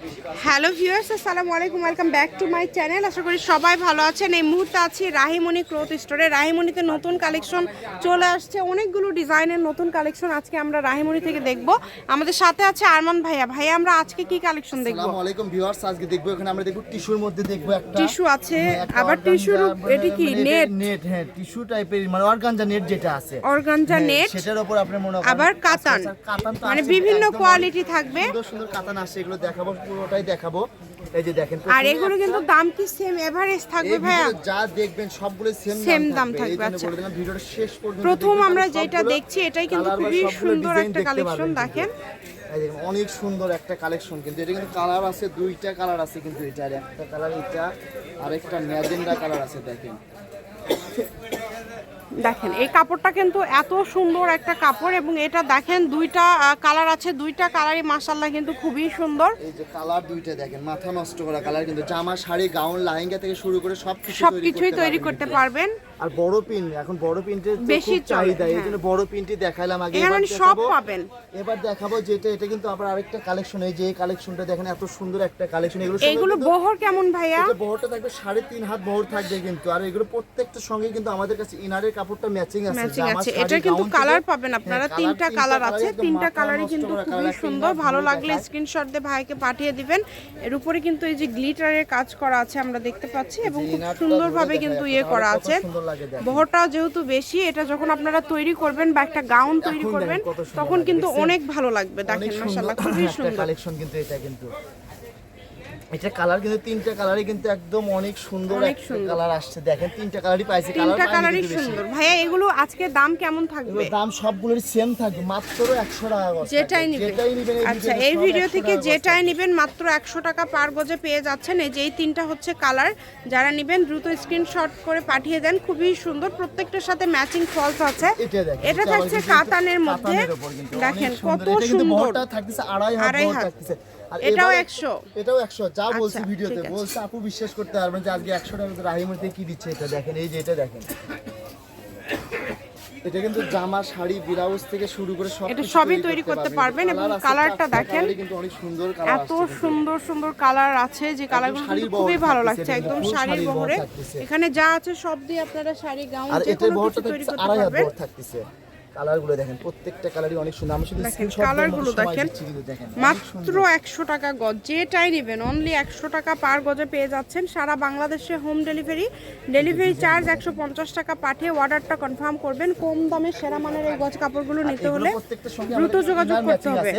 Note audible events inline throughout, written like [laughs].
be hello viewers আসসালামু আলাইকুম welcome back to my channel. আশা করি সবাই ভালো আছেন। এই মুহূর্তে আছি রাহিমণি ক্লথ স্টোরে। রাহিমণিতে নতুন কালেকশন চলে আসছে। অনেকগুলো ডিজাইনের নতুন কালেকশন আজকে আমরা রাহিমণি থেকে দেখব। আমাদের সাথে আছে আরমান ভাইয়া। ভাইয়া আমরা আজকে কি কালেকশন দেখব? আসসালামু আলাইকুম ভিউয়ার্স আজকে দেখব এখানে আমরা দেখব টিস্যুর মধ্যে দেখব একটা টিস্যু আছে হ্যাঁ, আবার টিস্যুর মানে এটি কি নেট? নেট হ্যাঁ টিস্যু টাইপের মানে অর্গানজা নেট যেটা আছে। অর্গানজা হ্যাঁ, নেট সেটার উপর আপনি মনে আবার কাতান। আচ্ছা, আচ্ছা, কাতান মানে বিভিন্ন কোয়ালিটি থাকবে। সুন্দর সুন্দর কাতান আছে এগুলো দেখাবো পুরোটাই দেখাবো। এই যে দেখেন আর এগুলো কিন্তু দাম কি সেম এভারেজ থাকবে ভাইয়া? যা দেখবেন সবগুলো সেম Same দাম থাকবে, আচ্ছা। ভিডিওটা শেষ পর্যন্ত প্রথম আমরা যেটা দেখছি এটাই কিন্তু খুবই সুন্দর একটা কালেকশন দেখেন। এই দেখেন, অনেক সুন্দর একটা কালেকশন কিন্তু। এটা কিন্তু কালার আছে দুইটা কালার আছে কিন্তু এটার। একটা কালার এটা আর একটা ম্যাজেন্ডা কালার আছে দেখেন। দেখেন এই কাপড়টা কিন্তু এত সুন্দর একটা কাপড় এবং এটা দেখেন দুইটা কালার আছে দুইটা কালারই মাসাল্লাহ কিন্তু খুবই সুন্দর। এই যে কালার দুইটা দেখেন মাথা নষ্ট করা কালার কিন্তু জামা শাড়ি গাউন লাহেঙ্গা থেকে শুরু করে সবকিছু সবকিছুই তৈরি করতে পারবেন। আর বড় পিন এখন বড় পিনটের বেশি চাহিদা এই হ্যাঁ। জন্য বড় পিনটি দেখাইলাম আগে এবার সব পাবেন। এবার দেখাবো যেটা এটা কিন্তু আবার আরেকটা কালেকশন এই যে কালেকশনটা দেখেন এত সুন্দর একটা কালেকশন এগুলো কিন্তু- বহর কেমন ভাইয়া? এটা বহরটা থাকবে সাড়ে তিন হাত বহর থাকবে কিন্তু আর এগুলো প্রত্যেকটা সঙ্গে কিন্তু আমাদের কাছে ইনারের কাপড়টা ম্যাচিং আছে। ম্যাচিং আছে। এটা কিন্তু কালার পাবেন আপনারা। হ্যাঁ, তিনটা কালার আছে। তিনটা কালারই কিন্তু খুবই সুন্দর। ভালো লাগলে। স্ক্রিনশট দিয়ে ভাইকে পাঠিয়ে দিবেন। এর উপরে কিন্তু এই যে গ্লিটারের কাজ করা আছে আমরা দেখতে পাচ্ছি এবং খুব সুন্দরভাবে কিন্তু ইয়ে করা আছে। বহরটাও যেহেতু বেশি এটা যখন আপনারা তৈরি করবেন বা একটা গাউন তৈরি করবেন তখন কিন্তু অনেক ভালো লাগবে দেখেন মাশাআল্লাহ খুবই [laughs] সুন্দর। কালেকশন কিন্তু এটা কিন্তু এটা কালার কিন্তু তিনটা কালারই কিন্তু একদম অনেক সুন্দর অনেক একটা। কালার আসছে। দেখেন তিনটা কালারই পাইছি তিনটা কালার কালারই সুন্দর। ভাইয়া এগুলো আজকে দাম কেমন থাকবে? দাম সবগুলোর সেম থাকবে মাত্র একশো টাকা গজ যেটাই। নিবেন যেটাই নিবেন আচ্ছা এই ভিডিও থেকে যেটাই। নেবেন মাত্র একশো টাকা পার গজে পেয়ে যাচ্ছেন। এই যে এই তিনটা হচ্ছে কালার যারা নেবেন দ্রুত স্ক্রিনশট করে পাঠিয়ে দেন। খুবই সুন্দর। প্রত্যেকটার সাথে ম্যাচিং ফলস আছে। এটা থাকছে কাতানের মধ্যে। দেখেন। কত সুন্দর। থাকতেছে আড়াই হাত থাকতেছে। আর এটাও 100 এটাও একশো। যা বলছি আচ্ছা, ভিডিওতে ঠিক আপু বিশ্বাস করতে পারবেন যে আজকে একশো টাকা রাহিমতে কি দিচ্ছে এটা দেখেন এই যে এটা দেখেন। এটা কিন্তু জামা শাড়ি ব্লাউজ থেকে শুরু করে সব এটা সবই তৈরি করতে পারবেন এবং কালারটা দেখেন। কিন্তু অনেক সুন্দর কালার এত সুন্দর সুন্দর কালার আছে যে কালারগুলো শাড়ির খুবই ভালো লাগছে একদম শাড়ির বহরে এখানে যা আছে সব দিয়ে আপনারা শাড়ি গাউন যে কোনো কিছু তৈরি করতে থাকতেছে। কালারগুলো দেখেন প্রত্যেকটা কালারই অনেক সুন্দর আমি শুধু দেখেন, কালারগুলো দেখেন। মাত্র। একশো টাকা গজ যেটাই নেবেন অনলি একশো টাকা পার গজে পেয়ে যাচ্ছেন সারা বাংলাদেশে হোম ডেলিভারি ডেলিভারি চার্জ একশো পঞ্চাশ টাকা পাঠিয়ে অর্ডারটা কনফার্ম করবেন কম দামে সেরা মানের এই গজ কাপড়গুলো নিতে হলে দ্রুত যোগাযোগ করতে হবে।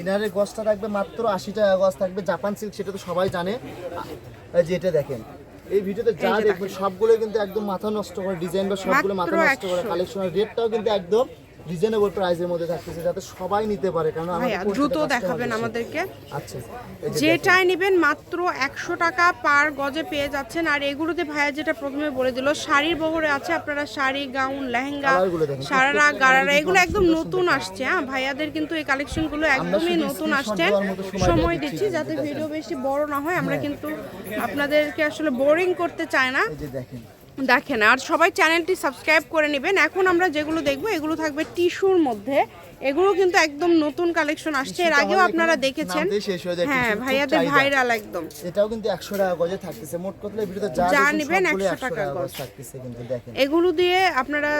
ইনারের গজটা থাকবে মাত্র আশি টাকা গজ থাকবে জাপান সিল্ক সেটা তো সবাই জানে এই যে এটা দেখেন এই ভিডিওতে যা দেখবেন সবগুলো কিন্তু একদম মাথা নষ্ট করে ডিজাইন বা সবগুলো মাথা নষ্ট করে কালেকশনের রেটটাও কিন্তু একদম রিজনেবল প্রাইসের মধ্যে থাকতেছে যাতে সবাই নিতে পারে কারণ আমাদের দ্রুত দেখাবেন আমাদেরকে। আচ্ছা যেটাই নেবেন মাত্র একশো টাকা পার গজে পেয়ে যাচ্ছেন। আর এগুলোতে ভাইয়া যেটা প্রথমে বলে দিল শাড়ির বহরে আছে আপনারা শাড়ি গাউন লেহেঙ্গা সারারা গারারা এগুলো একদম নতুন আসছে হ্যাঁ ভাইয়াদের কিন্তু এই কালেকশনগুলো আমরা একদমই নতুন সময়টা সময় দিচ্ছি যাতে। ভিডিও বেশি বড় না হয় আমরা কিন্তু আপনাদেরকে আসলে বোরিং করতে চাই না। এই যে দেখেন। দেখেন, আর সবাই চ্যানেলটি সাবস্ক্রাইব করে নেবেন। এখন আমরা যেগুলো দেখব, এগুলো থাকবে টিস্যুর মধ্যে। এগুলো কিন্তু একদম নতুন কালেকশন আসছে। এর আগেও আপনারা দেখেছেন। হ্যাঁ ভাইয়াদের ভাইরাল একদম। এটাও কিন্তু একশো টাকা গজে থাকতেছে। মোট কথা ভিডিওতে যা যা নিবেন সবগুলো 100 টাকা গজ। থাকতেছে কিন্তু দেখেন। এগুলো দিয়ে আপনারা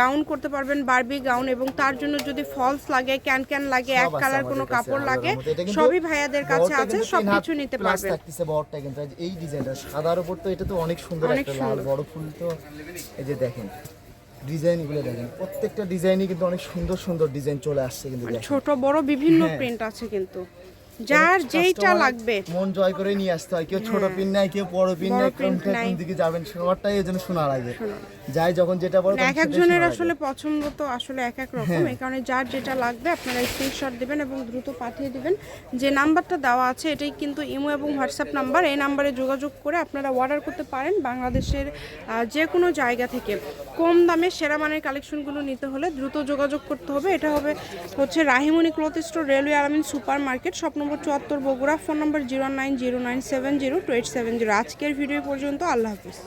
গাউন করতে পারবেন বারবি গাউন এবং তার জন্য যদি ফলস লাগে ক্যান ক্যান লাগে এক কালার কোনো কাপড় লাগে সবই ভাইয়াদের কাছে আছে সব কিছু নিতে পারবেন। থাকতেছে বহরটা কিন্তু। এই ডিজাইনটা সাদার উপর তো এটা তো অনেক সুন্দর একটা লাল বড় ফুল তো। এই যে দেখেন ডিজাইনগুলো দেখেন। প্রত্যেকটা ডিজাইনই কিন্তু অনেক সুন্দর সুন্দর ডিজাইন চলে আসছে কিন্তু ছোট বড় বিভিন্ন হ্যাঁ। প্রিন্ট আছে কিন্তু। যার যেইটা লাগবে। মন জয় করে নিয়ে আসতে হয়। কেউ ছোট পিন নাই কেউ বড় পিন নাই কোনটা কোন দিকে যাবেন সবারটাই এই জন্য শোনা লাগে যাই যখন যেটা বড় এক একজনের আসলে পছন্দ তো আসলে এক এক রকম। হ্যাঁ। এই কারণে যার যেটা লাগবে আপনারা স্ক্রিনশট দিবেন এবং দ্রুত পাঠিয়ে দিবেন। যে নাম্বারটা দেওয়া আছে এটাই কিন্তু ইমো এবং হোয়াটসঅ্যাপ নাম্বার। এই নাম্বারে যোগাযোগ করে আপনারা অর্ডার করতে পারেন বাংলাদেশের যে কোনো জায়গা থেকে। কম দামে সেরা মানের কালেকশনগুলো নিতে হলে দ্রুত যোগাযোগ করতে হবে। এটা হবে হচ্ছে Rahimoni cloth store railway Alamin super market shop number চুয়াত্তর, Bogura, phone number zero nine zero nine seven zero two eight seven zero. আজকের ভিডিও পর্যন্ত, আল্লাহ হাফিজ।